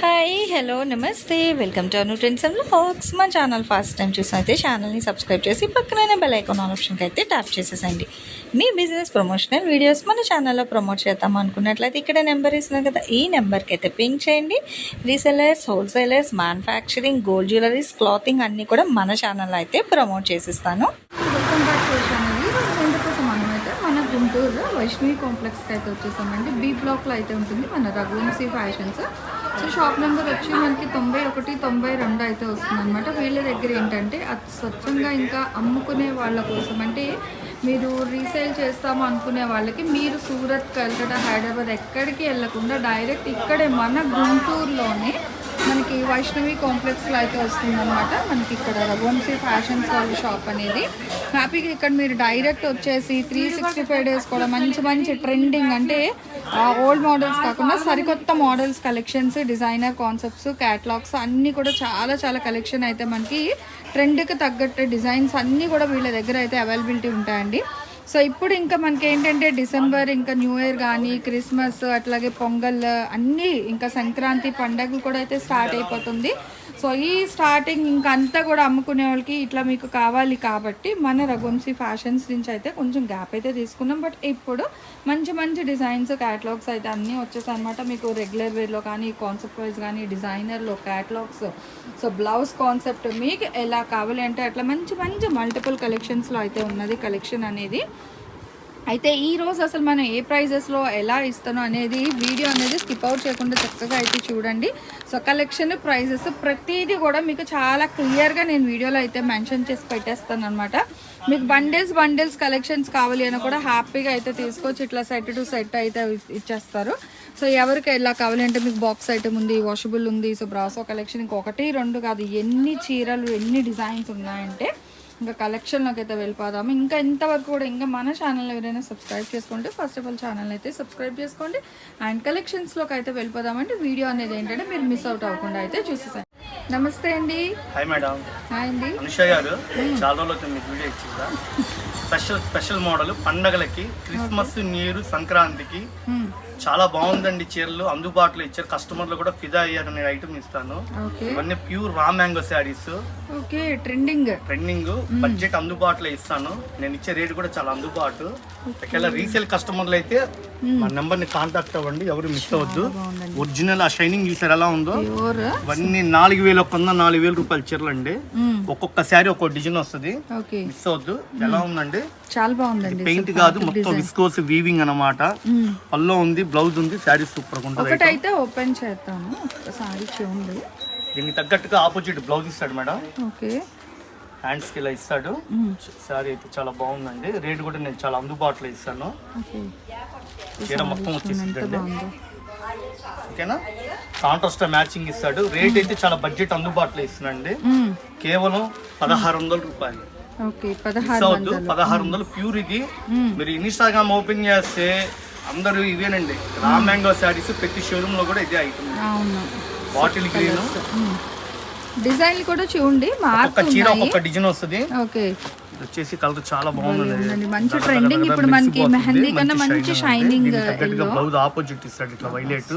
Hi hello నమస్తే welcome to Anu trends and facts మా channel first time చూసినైతే ఛానల్ని సబ్స్క్రైబ్ చేసి పక్కనే బెల్ ఐకాన్ ఆప్షన్కి అయితే ట్యాప్ చేసేసండి మీ బిజినెస్ ప్రమోషనల్ వీడియోస్ మన ఛానల్లో ప్రమోట్ చేద్దాం అనుకున్నట్లయితే ఇక్కడ నెంబర్ ఇస్తున్నాం కదా ఈ నెంబర్కి అయితే పింక్ చేయండి. Resellers wholesalers manufacturing gold jewelleries clothing అన్నీ కూడా మన ఛానల్లో అయితే ప్రమోట్ చేసిస్తాను. వెల్కమ్ మనం అయితే మన గుంటూరు వైష్ణవి కాంప్లెక్స్కి అయితే వచ్చేసామండి. బీ బ్లాక్లో అయితే ఉంటుంది మన Raghuvanshi fashions so shop number వచ్చి మనకి తొంభై ఒకటి తొంభై రెండు అయితే వస్తుంది అనమాట వీళ్ళ దగ్గర ఏంటంటే అది స్వచ్ఛంగా ఇంకా అమ్ముకునే వాళ్ళ కోసం. అంటే మీరు రీసేల్ చేస్తాము అనుకునే వాళ్ళకి మీరు సూరత్ కల్కటా హైదరాబాద్ ఎక్కడికి వెళ్ళకుండా డైరెక్ట్ ఇక్కడే మన గుంటూరులోనే మనకి వైష్ణవి కాంప్లెక్స్లో అయితే వస్తుందన్నమాట. మనకి ఇక్కడ రఘువంశీ ఫ్యాషన్స్ వాళ్ళ షాప్ అనేది. హ్యాపీగా ఇక్కడ మీరు డైరెక్ట్ వచ్చేసి త్రీ సిక్స్టీ ఫైవ్ డేస్ కూడా మంచి మంచి ట్రెండింగ్ అంటే ఓల్డ్ మోడల్స్ కాకుండా సరికొత్త models collections designer concepts catalogues అన్నీ కూడా చాలా చాలా కలెక్షన్ అయితే మనకి ట్రెండ్కి తగ్గట్టు డిజైన్స్ అన్నీ కూడా వీళ్ళ దగ్గర అయితే అవైలబిలిటీ ఉంటాయండి. సో ఇప్పుడు ఇంకా మనకి ఏంటంటే డిసెంబర్ ఇంకా న్యూ ఇయర్ కానీ క్రిస్మస్ అట్లాగే పొంగల్ అన్నీ ఇంకా సంక్రాంతి పండగలు కూడా అయితే స్టార్ట్ అయిపోతుంది. సో ఈ స్టార్టింగ్ ఇంకా అంతా కూడా అమ్ముకునే వాళ్ళకి ఇట్లా మీకు కావాలి కాబట్టి మన రఘువంశీ ఫ్యాషన్స్ నుంచి అయితే కొంచెం గ్యాప్ అయితే తీసుకున్నాం. బట్ ఇప్పుడు మంచి మంచి డిజైన్స్ క్యాటలాగ్స్ అయితే అన్నీ వచ్చేసాయి అనమాట మీకు రెగ్యులర్ వేర్లో కానీ కాన్సెప్ట్ వైజ్ కానీ డిజైనర్లో క్యాటలాగ్స్ సో బ్లౌజ్ కాన్సెప్ట్ మీకు ఎలా కావాలి అంటే అట్లా మంచి మంచి మల్టిపుల్ కలెక్షన్స్లో అయితే ఉన్నది కలెక్షన్ అనేది. అయితే ఈ రోజు అసలు మనం ఏ ప్రైజెస్లో ఎలా ఇస్తానో అనేది వీడియో అనేది స్కిప్ అవుట్ చేయకుండా చక్కగా అయితే చూడండి. సో కలెక్షన్ ప్రైజెస్ ప్రతిదీ కూడా మీకు చాలా క్లియర్గా నేను వీడియోలో అయితే మెన్షన్ చేసి పెట్టేస్తాను అనమాట మీకు బండిల్స్ బండిల్స్ కలెక్షన్స్ కావాలి అని కూడా హ్యాపీగా అయితే తీసుకోవచ్చు. ఇట్లా సెట్ టు సెట్ అయితే ఇచ్చేస్తారు. సో ఎవరికి ఎలా కావాలి అంటే మీకు బాక్స్ ఐటమ్ ఉంది వాషబుల్ ఉంది. సో బ్రాసో కలెక్షన్ ఇంకొకటి రెండు కాదు. ఎన్ని చీరలు ఎన్ని డిజైన్స్ ఉన్నాయంటే ఇంకా కలెక్షన్లోకి అయితే వెళ్ళిపోదాము. ఇంకా ఇంతవరకు కూడా ఇంకా మన ఛానల్ ఎవరైనా సబ్స్క్రైబ్ చేసుకుంటే ఫస్ట్ ఆఫ్ ఆల్ ఛానల్ అయితే సబ్స్క్రైబ్ చేసుకోండి. అండ్ కలెక్షన్స్లోకి అయితే వెళ్ళిపోదామంటే వీడియో అనేది ఏంటంటే మీరు మిస్ అవుట్ అవ్వకుండా అయితే చూసేసాను నమస్తే అండి. హాయ్ మేడం హాయ్ అండి. అనుష గారు చాలా రోజులు అవుతుంది మీకు వీడియో ఇచ్చిందా స్పెషల్ స్పెషల్ మోడల్ పండగలకి క్రిస్మస్ న్యూ ఇయర్ సంక్రాంతికి హ్మ్. చాలా బాగుందండి చీరలు. అందుబాటులో ఇచ్చారు. కస్టమర్లు కూడా ఫిదా అయ్యారు. నేను ఐటమ్ ఇస్తాను. ఇవన్నీ pure raw mango saris. Okay trending. Trending. Budget అందుబాటులో ఇస్తాను. నేను ఇచ్చే రేట్ కూడా చాలా అందుబాటు. ఒకవేళ రీసేల్ కస్టమర్లు అయితే మా నెంబర్ని కాంటాక్ట్ అవ్వండి. ఎవరు మిస్ అవ్వద్దు. ఒరిజినల్ ఆ షైనింగ్ చూసారు ఎలా ఉందో? ఇవన్నీ నాలుగు వేల వంద నాలుగు వేల రూపాయల చీరలు అండి ఒక్కొక్క శారీ ఒక్కొక్క డిజైన్ వస్తుంది. మిస్ అవద్దు ఎలా ఉందండి? చాలా బాగుందండి. పెయింట్ కాదు. మొత్తం విస్కోస్ వీవింగ్ అన్నమాట. మ్మ్. పల్లో ఉంది బ్లౌజ్ ఉంది శారీ సూపర్ ఉంటుంది ఒకటైతే ఓపెన్ చేద్దాము. ఒక్కసారి చూడండి. దీనికి తగ్గట్టుగా ఆపోజిట్ బ్లౌజ్ ఇస్తాడు మేడం. ఓకే. హ్యాండ్స్కి ఇలా ఇస్తాడు. శారీ అయితే చాలా బాగుందండి. రేట్ కూడా నేను చాలా అందుబాటులో ఇస్తాను. చీర మొత్తం వచ్చేసిందండి. ఓకేనా? కాంట్రాస్ట్ మ్యాచింగ్ ఇస్తాడు. రేట్ అయితే చాలా బడ్జెట్ అందుబాటులో ఇస్తున్నాండి. కేవలం పదహారు వందల రూపాయలు. పదహారు వందలు. ప్యూర్ ఇది మీరు ఇన్స్టాగ్రామ్ ఓపెన్ చేస్తే అందరూ ఇవేనండి. రా మ్యాంగో శారీస్ ప్రతి షోరూమ్లో కూడా ఇదే ఐటమ్ అవును. బాటిల్ గ్రీన్ డిజైన్లు కూడా చూడండి మార్పు చీర ఒక్కొక్క డిజైన్ వస్తుంది. ఓకే. వచ్చేసి కలర్ చాలా బాగుంది. మంచి ట్రెండింగ్ ఇప్పుడు మనకి మెహందీ కన్నా మంచి షైనింగ్ బ్లౌజ్ ఆపోజిట్ ఇస్తాడు ఇట్లా వైలెట్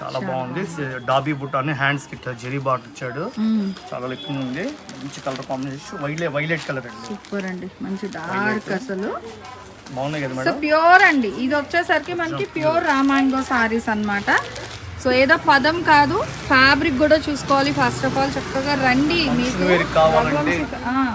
చాలా బాగుంది. డాబీ బుట్ట అని హ్యాండ్స్కి ఇట్లా జెరీ బాట్ ఇచ్చాడు. చాలా ఎక్కువ ఉంది. మంచి colour combination violet violet colour అండి. సూపర్ అండి. మంచి డార్క్ అసలు. బాగున్నాయి కదా సో మేడం? ప్యూర్ అండి. ఇది వచ్చేసరికి మనకి ప్యూర్ రామాంగో సారీస్ అన్నమాట. సో ఏదో పదం కాదు ఫ్యాబ్రిక్ కూడా చూసుకోవాలి. ఫస్ట్ ఆఫ్ ఆల్ చక్కగా రండి కావాలంటే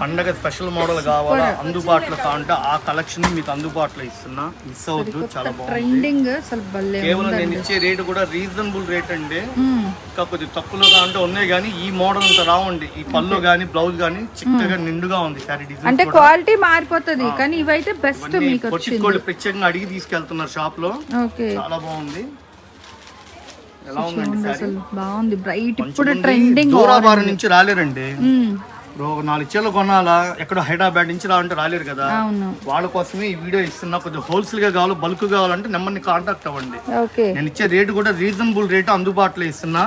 పండగ స్పెషల్ మోడల్ కావాలా? అందుబాటులో కావాలంటే ఆ కలెక్షన్ మీకు అందుబాటులో ఇస్తున్నా. మిస్ అవద్దు చాలా ట్రెండింగ్ అసలు కేవలం నేను ఇచ్చే రేట్ కూడా రీజనబుల్ రేట్ అండి. మ్మ్. ఇంకా కొద్ది తక్కువలో అంటే ఉన్నాయి కానీ ఈ మోడల్ అంత రావండి. ఈ పళ్ళు కానీ బ్లౌజ్ కానీ చిక్కగా నిండుగా ఉంది. శారీ డిజైన్ అంటే క్వాలిటీ మారిపోతుంది కానీ ఇవైతే బెస్ట్ మీకు వచ్చింది. ప్రత్యేకంగా అడిగి తీసుకెళ్తున్నారు షాప్లో. చాలా బాగుంది. అసలు బాగుంది బ్రైట్ ఇప్పుడు కొంచెం ట్రెండింగ్ నుంచి రాలేరండి. ఒక నాలుగు చీరలు కొనాలా ఎక్కడో హైదరాబాద్ నుంచి రావాలంటే రాలేరు కదా. వాళ్ళ కోసమే ఈ వీడియో ఇస్తున్నా కొద్దిగా హోల్సేల్గా కావాలి బల్క్ కావాలంటే నెంబర్ని కాంటాక్ట్ అవ్వండి. నేను ఇచ్చే రేటు కూడా రీజనబుల్ రేట్ అందుబాటులో ఇస్తున్నా.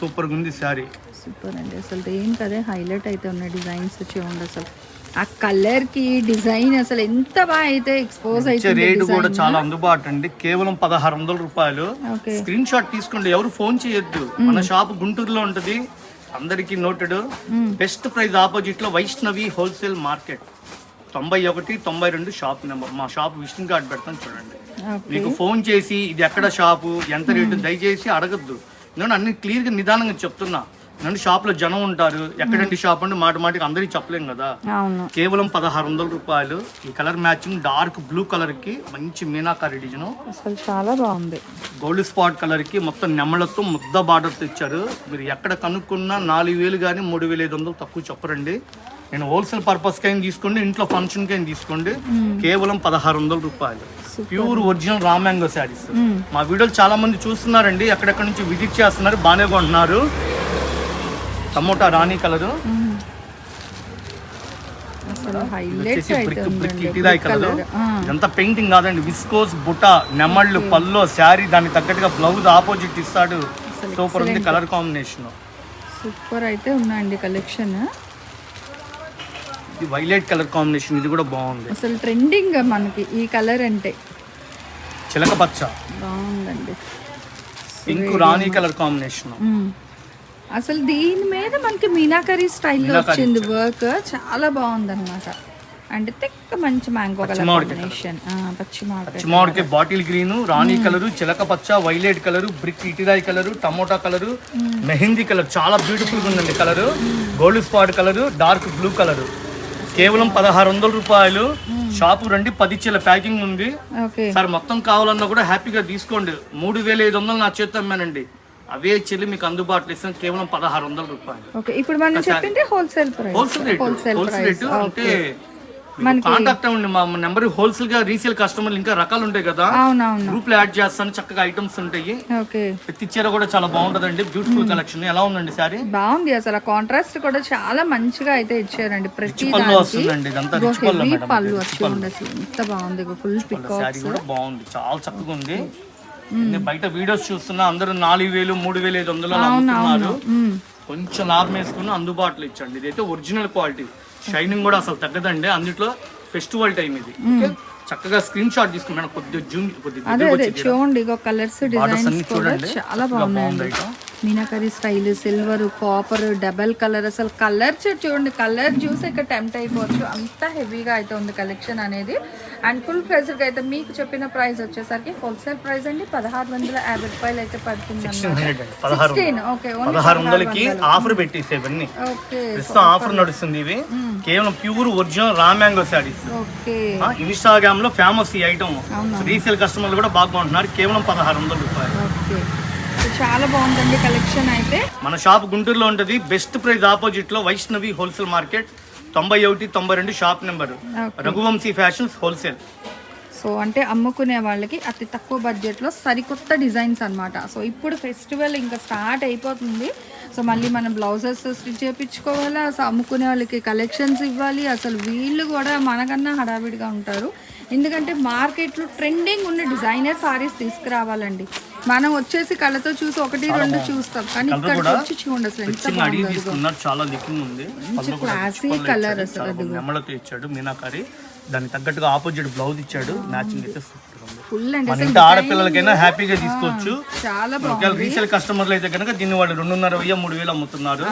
సూపర్గా ఉంది శారీ. సూపర్ అండి. అసలు దేనికి అదే హైలైట్ అయితే ఉన్నాయి డిజైన్స్ చూడండి అసలు. ఆ కలర్కి డిజైన్ అసలు ఎంత బాగా అయితే ఎక్స్పోజ్ అయితే రేటు కూడా చాలా అందుబాటు అండి. కేవలం పదహారు వందల రూపాయలు. స్క్రీన్ షాట్ తీసుకోండి. ఎవరు ఫోన్ చేయొద్దు. మన షాప్ గుంటూరులో ఉంటది. అందరికి నోటెడ్ బెస్ట్ ప్రైస్ ఆపోజిట్లో వైష్ణవి హోల్సేల్ మార్కెట్ తొంభై ఒకటి తొంభై రెండు షాప్ నెంబర్ మా షాప్ విజిటింగ్ కార్డ్ పెడతాను చూడండి. మీకు ఫోన్ చేసి ఇది ఎక్కడ షాపు ఎంత రేటు దయచేసి అడగద్దు. నేను అన్ని క్లియర్గా నిదానంగా చెప్తున్నా. నన్ను షాప్లో జనం ఉంటారు. ఎక్కడండి షాప్ అంటే మాట మాటికి అందరికి చెప్పలేం కదా. కేవలం పదహారు వందల రూపాయలు. ఈ కలర్ మ్యాచింగ్ డార్క్ బ్లూ కలర్కి మంచి మీనాకారి డిజైన్. అసలు చాలా బాగుంది. గోల్డ్ స్పాట్ కలర్కి మొత్తం నెమ్మలతో ముద్ద బార్డర్తో ఇచ్చారు మీరు ఎక్కడ కనుక్కున్నా నాలుగు వేలు కానీ మూడు వేల ఐదు వందలు తక్కువ చెప్పరండి. నేను హోల్సేల్ పర్పస్ కైనా తీసుకోండి ఇంట్లో ఫంక్షన్ కైనా తీసుకోండి. కేవలం పదహారు వందల రూపాయలు. Pure original raw mango saris. మా వీడియోలు చాలా మంది చూస్తున్నారండి. ఎక్కడెక్కడ నుంచి విజిట్ చేస్తున్నారు బాగానే కొంటున్నారు. టమోటా రాణి కలరు. ఇదంతా పెయింటింగ్ కాదండి. విస్కోస్ బుట్ట నెమళ్ళు పల్లో శారీ దానికి తగ్గట్టుగా బ్లౌజ్ ఆపోజిట్ ఇస్తాడు. సూపర్ ఉంది కలర్ కాంబినేషన్ సూపర్ అయితే ఉన్నాయండి కలెక్షన్ ఇది వైలెట్ కలర్ కాంబినేషన్ ఇది కూడా బాగుంది. అసలు ట్రెండింగ్ మనకి ఈ కలర్ అంటే. చిలక పచ్చ. బాగుందండి. పింక్ రాణి కలర్ కాంబినేషన్. అసలు దీని మీద మనకి మీనాకరీ స్టైల్లో వచ్చింది వర్క్ చాలా బాగుంది అనమాట అంటే తెక్క మంచి మ్యాంగో కలర్ కాంబినేషన్ పచ్చి మామిడికాయ చిమాడికి బాటిల్ గ్రీన్ రాణి కలర్ చిలక పచ్చ violet colour brick ఇటిరాయి colour tomato colour mehndi colour చాలా బ్యూటిఫుల్గా ఉందండి colour gold spot colour dark blue colour కేవలం పదహారు వందల రూపాయలు. షాపు రండి పది చీల ప్యాకింగ్ ఉంది. సార్ మొత్తం కావాలన్నా కూడా హ్యాపీగా తీసుకోండి. మూడు వేల ఐదు వందలు నా చేతి అమ్మానండి. అవే చెల్లి మీకు అందుబాటులో ఇస్తాను కేవలం పదహారు వందల రూపాయలు. ఓకే ఇప్పుడు మనం చెప్పింది wholesale price. Wholesale rate wholesale rate అంటే కాంటాక్ట్ అవ్వండి. మా నెంబర్ హోల్సేల్గా రీసేల్ కస్టమర్లు ఇంకా రకాలు ఉంటాయి కదా. గ్రూప్లో యాడ్ చేస్తాను. చక్కగా ఐటమ్స్ ఉంటాయి. ఓకే. ప్రతి చీర కూడా చాలా బాగుంటదండి. Beautiful collection. ఎలా ఉందండి సారీ బాగుంది అసలు. కాంట్రాస్ట్ కూడా చాలా మంచిగా అయితే ఇచ్చారండి. ప్రతి పళ్ళు వస్తుందండి. ఇదంతా రిచ్ పళ్ళు పళ్ళు వచ్చి ఉండొచ్చు. ఎంత బాగుంది. ఫుల్ పికాక్స్ కూడా బాగుంది. చాలా చక్కగా ఉంది. నేను బయట వీడియోస్ చూస్తున్నా అందరూ నాలుగు వేలు మూడు వేలు ఐదు వందలు అలా అమ్ముతున్నారు. కొంచెం లాభం వేసుకుని అందుబాటులో ఇచ్చండి. ఇదైతే ఒరిజినల్ క్వాలిటీ. షైనింగ్ కూడా అసలు తగ్గదండి. అందులో ఫెస్టివల్ టైం ఇది? చక్కగా స్క్రీన్ షాట్ తీసుకున్నాను. కొద్దిగా జూమ్ కొద్దిగా చూడండి కలర్స్ డిజైన్స్. చాలా బాగుంది. Meenakari style silver copper double colour అసలు కలర్ చూడండి కలర్ చూసి ఇక్కడ టెంప్ట్ అయిపోవచ్చు. అంత హెవీగా అయితే ఉంది కలెక్షన్ అనేది. అండ్ ఫుల్ ప్రైస్కి అయితే మీకు చెప్పిన ప్రైస్ వచ్చేసరికి హోల్సేల్ ప్రైస్ అండి. పదహారు వందల యాభై రూపాయలు అయితే పడుతుంది ఆఫర్ పెట్టేసి ఇవన్నీ. ఆఫర్ నడుస్తుంది ఇవి. కేవలం pure original raw mango saris okay ఇన్స్టాగ్రామ్లో ఫేమస్ ఈ ఐటమ్ రీసేల్ కస్టమర్లు కూడా బాగా బాగుంటున్నారు కేవలం పదహారు వందల రూపాయలు. చాలా బాగుందండి కలెక్షన్ అయితే. మన షాప్ గుంటూరులో ఉంటుంది. బెస్ట్ ప్రైస్ ఆపోజిట్లో వైష్ణవి హోల్సేల్ మార్కెట్. తొంభై ఒకటి తొంభై రెండు shop number. Raghuvanshi fashions wholesale. So అంటే అమ్ముకునే వాళ్ళకి అతి తక్కువ బడ్జెట్లో సరికొత్త డిజైన్స్ అన్నమాట. సో ఇప్పుడు ఫెస్టివల్ ఇంకా స్టార్ట్ అయిపోతుంది. సో మళ్ళీ మనం బ్లౌజెస్ స్టిచ్ చేయించుకోవాలా? సో అమ్ముకునే వాళ్ళకి కలెక్షన్స్ ఇవ్వాలి. అసలు వీళ్ళు కూడా మనకన్నా హడావిడిగా ఉంటారు. ఎందుకంటే మార్కెట్లో ట్రెండింగ్ ఉన్న డిజైనర్ సారీస్ తీసుకురావాలండి. మనం వచ్చేసి కళ్ళతో చూసి ఒకటి రెండు చూస్తాం. కానీ ఇక్కడ వచ్చి చూడండి అసలు ఎంత అడిగి తీసుకున్నారు. చాలా లికింగ్ ఉంది. పళ్ళు colour ఇచ్చాడు. అసలు బాగుంది. నెమలతో ఇచ్చాడు మీనాకారి. దానికి తగ్గట్టుగా ఆపోజిట్ బ్లౌజ్ ఇచ్చాడు. మ్యాచింగ్ అయితే సూపర్. ఫుల్ అండి మన ఇంటి ఆడపిల్లలకైనా హ్యాపీగా తీసుకోవచ్చు. చాలా ఒకవేళ రీసేల్ కస్టమర్లు అయితే కనుక దీన్ని వాళ్ళు రెండున్నర వెయ్యి మూడు వేలు అమ్ముతున్నారు.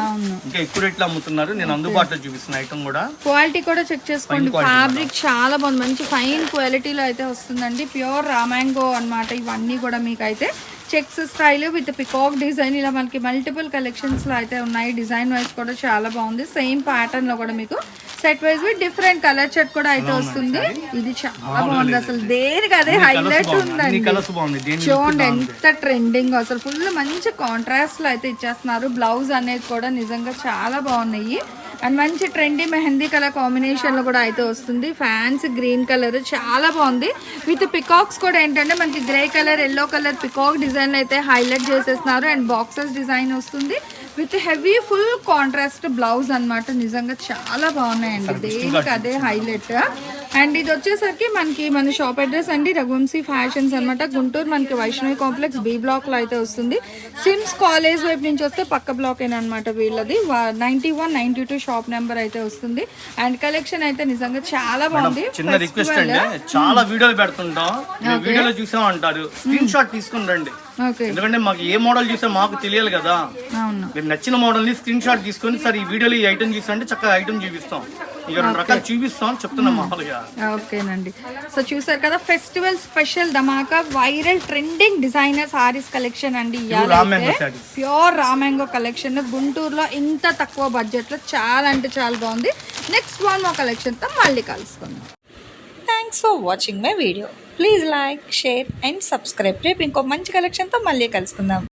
ఇంకా ఎక్కువ రేట్లు అమ్ముతున్నారు. నేను అందుబాటులో చూపిస్తున్న ఐటమ్ కూడా. క్వాలిటీ కూడా చెక్ చేసుకోండి. ఫ్యాబ్రిక్ చాలా బాగుంది. మంచి ఫైన్ క్వాలిటీలో అయితే వస్తుందండి. ప్యూర్ రామాంగో అన్నమాట ఇవన్నీ కూడా మీకు అయితే checks style with peacock design. ఇలా మనకి మల్టిపుల్ కలెక్షన్స్లో అయితే ఉన్నాయి. డిజైన్ వైజ్ కూడా చాలా బాగుంది. సేమ్ ప్యాటర్న్లో కూడా మీకు set wise with different colour set కూడా అయితే వస్తుంది. ఇది చాలా బాగుంది. అసలు దేనికి అదే హైలైట్ ఉందండి. చూడండి ఎంత ట్రెండింగ్ అసలు ఫుల్ మంచి కాంట్రాస్ట్లో అయితే ఇచ్చేస్తున్నారు. బ్లౌజ్ అనేది కూడా నిజంగా చాలా బాగున్నాయి. అండ్ మంచి ట్రెండీ మెహందీ కలర్ కాంబినేషన్లో కూడా అయితే వస్తుంది. ఫ్యాన్స్ గ్రీన్ కలర్ చాలా బాగుంది. విత్ పికాక్స్ కూడా ఏంటంటే మనకి grey colour yellow colour peacock design అయితే హైలైట్ చేసేస్తున్నారు. అండ్ బాక్సెస్ డిజైన్ వస్తుంది. With heavy full contrast blouse అన్నమాట. నిజంగా చాలా బాగున్నాయండి. దేనికి అదే హైలైట్ అండ్ ఇది వచ్చేసరికి మనకి మన షాప్ అడ్రస్ అండి రఘువంశీ ఫ్యాషన్స్ అన్నమాట. గుంటూరు మనకి వైష్ణవి కాంప్లెక్స్ బి బ్లాక్లో అయితే వస్తుంది. సిమ్స్ కాలేజ్ వైపు నుంచి వస్తే పక్క బ్లాక్ అనమాట వీళ్ళది. Ninety one ninety two shop number అయితే వస్తుంది. అండ్ కలెక్షన్ అయితే నిజంగా చాలా బాగుంది. చిన్న రిక్వెస్ట్ అండి. చాలా వీడియోలు పెడుతుంటాం. మీరు వీడియోలో చూసాం అంటారు స్క్రీన్ షాట్ తీసుకుని రండి. ఎందుకంటే మాకు ఏ మోడల్ చూసా మాకు తెలియాలి కదా. మీరు నచ్చిన మోడల్ని స్క్రీన్ షాట్ తీసుకొని సార్ ఈ వీడియోలో ఈ ఐటమ్ చూసా చక్కగా ఐటమ్ చూపిస్తాం. ఇక రెండు రకాలు చూపిస్తాం చెప్తున్నాం మామూలుగా ఓకేనండి. సో చూసారు కదా ఫెస్టివల్ స్పెషల్ ధమాకా viral trending designer saris collection అండి. Pure raw mango collection. గుంటూరులో ఇంత తక్కువ బడ్జెట్లో చాలా అంటే చాలా బాగుంది. నెక్స్ట్ వన్ మా కలెక్షన్తో మళ్ళీ కలుసుకుందాం. Thanks for watching my video please like share and subscribe రేపు ఇంకో మంచి కలెక్షన్తో మళ్ళీ కలుసుకుందాం.